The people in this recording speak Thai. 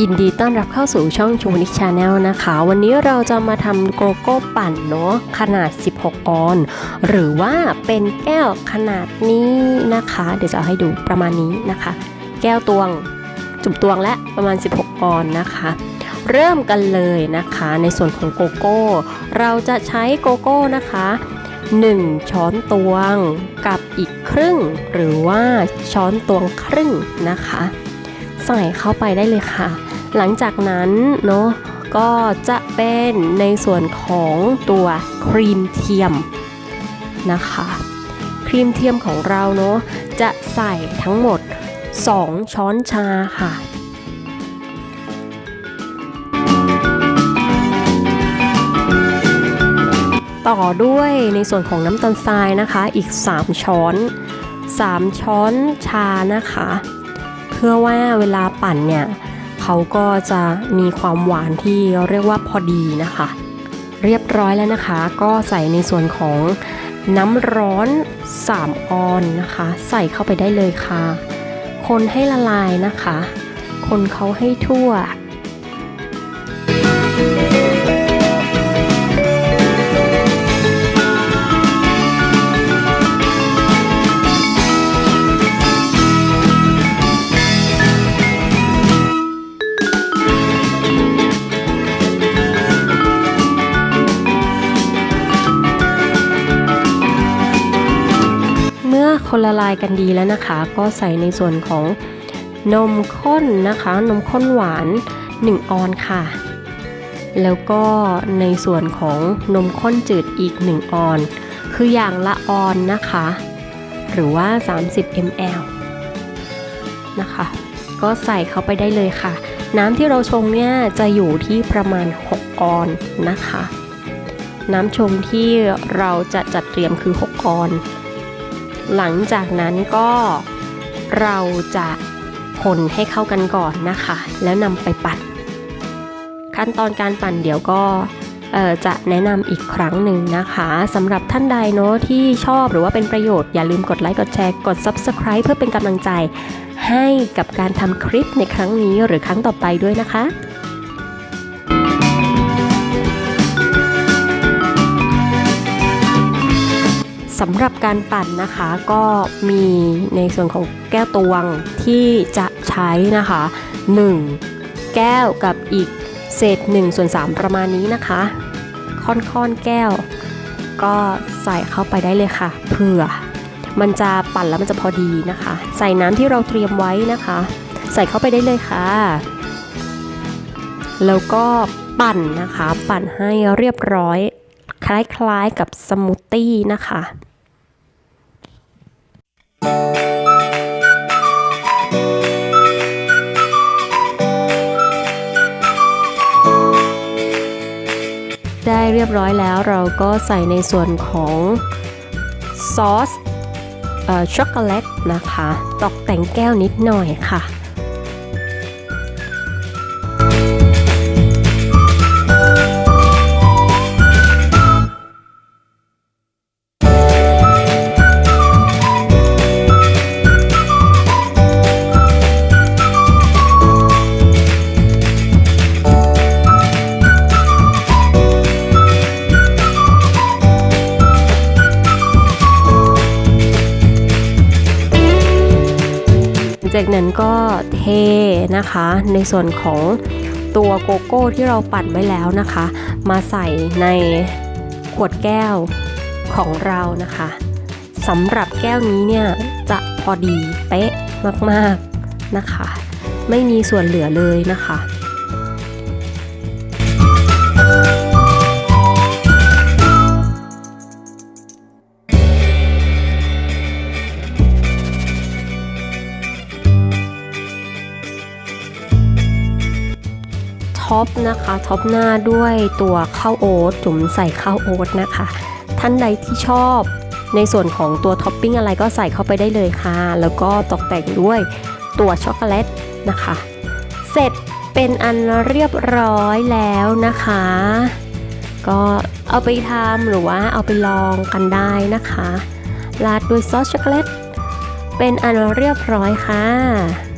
ยินดีต้อนรับเข้าสู่ช่องชูนิชชาแนลนะคะ วันนี้เราจะมาทำโกโก้ปั่นเนาะขนาด 16 ออน หรือว่าเป็นแก้วขนาดนี้นะคะ เดี๋ยวจะให้ดูประมาณนี้นะคะ แก้วตวงจุ่มตวงและประมาณ 16 ออนนะคะ เริ่มกันเลยนะคะ ในส่วนของโกโก้ เราจะใช้โกโก้นะคะ 1 ช้อนตวงกับอีกครึ่ง หรือว่าช้อนตวงครึ่งนะคะใส่เข้าไปได้เลยค่ะ หลังจากนั้นเนาะก็จะเป็นในส่วนของตัวครีมเทียมนะคะ ครีมเทียมของเราเนาะจะใส่ทั้งหมด 2 ช้อนชาค่ะต่อด้วยในส่วนของน้ำตาลทรายนะคะอีก 3 ช้อน 3 ช้อนชานะคะ เพื่อว่าเวลาปั่นเนี่ย เขาก็จะมีความหวานที่เรียกว่าพอดีนะคะ เรียบร้อยแล้วนะคะ ก็ใส่ในส่วนของน้ำร้อน 3 ออนนะคะ ใส่เข้าไปได้เลยค่ะ คนให้ละลายนะคะ คนเขาให้ทั่ว คนละลายกันดีแล้วนะคะ ก็ใส่ในส่วนของนมข้นนะคะ นมข้นหวาน 1 ออนค่ะ แล้วก็ในส่วนของนมข้นจืดอีก 1 ออน คืออย่างละออนนะคะ หรือว่า 30 ml นะคะ ก็ใส่เข้าไปได้เลยค่ะ น้ำที่เราชงเนี่ยจะอยู่ที่ประมาณ 6 ออนนะคะ น้ำชงที่เราจะจัดเตรียมคือ 6 ออน หลังจากนั้นก็เราจะคนให้เข้ากันก่อนนะคะ แล้วนำไปปั่น ขั้นตอนการปั่นเดี๋ยวก็จะแนะนำอีกครั้งหนึ่งนะคะสำหรับท่านใดเนาะที่ชอบหรือว่าเป็นประโยชน์อย่าลืมกดไลค์กดแชร์กด Subscribe เพื่อเป็นกำลังใจให้กับการทำคลิปในครั้งนี้หรือครั้งต่อไปด้วยนะคะ สำหรับการปั่นนะคะก็มีในส่วนของแก้วตวงที่จะใช้นะคะ 1 แก้วกับอีกเศษ1ส่วน3ประมาณนี้นะคะ ค่อนๆแก้ว ก็ใส่เข้าไปได้เลยค่ะเผื่อ มันจะปั่นแล้วมันจะพอดีนะคะ ใส่น้ำที่เราเตรียมไว้นะคะ ใส่เข้าไปได้เลยค่ะ แล้วก็ปั่นนะคะ ปั่นให้เรียบร้อยคล้ายๆกับสมูทตี้นะคะ ได้เรียบร้อยแล้วเราก็ใส่ในส่วนของซอสช็อกโกแลตนะคะ ตกแต่งแก้วนิดหน่อยค่ะ จากนั้นก็เทนะคะ ในส่วนของตัวโกโก้ที่เราปั่นไว้แล้วนะคะ มาใส่ในขวดแก้วของเรานะคะสำหรับแก้วนี้เนี่ยจะพอดีเป๊ะมากๆนะคะ ไม่มีส่วนเหลือเลยนะคะ ท็อปนะคะท็อปหน้าด้วยตัวข้าวโอ๊ตจุ่มใส่ข้าวโอ๊ตนะคะ ท่านใดที่ชอบในส่วนของตัวท็อปปิ้งอะไรก็ใส่เข้าไปได้เลยค่ะ แล้วก็ตกแต่งด้วยตัวช็อกโกแลตนะคะ เสร็จเป็นอันเรียบร้อยแล้วนะคะ ก็เอาไปทำหรือว่าเอาไปลองกันได้นะคะ ราดด้วยซอสช็อกโกแลตเป็นอันเรียบร้อยค่ะ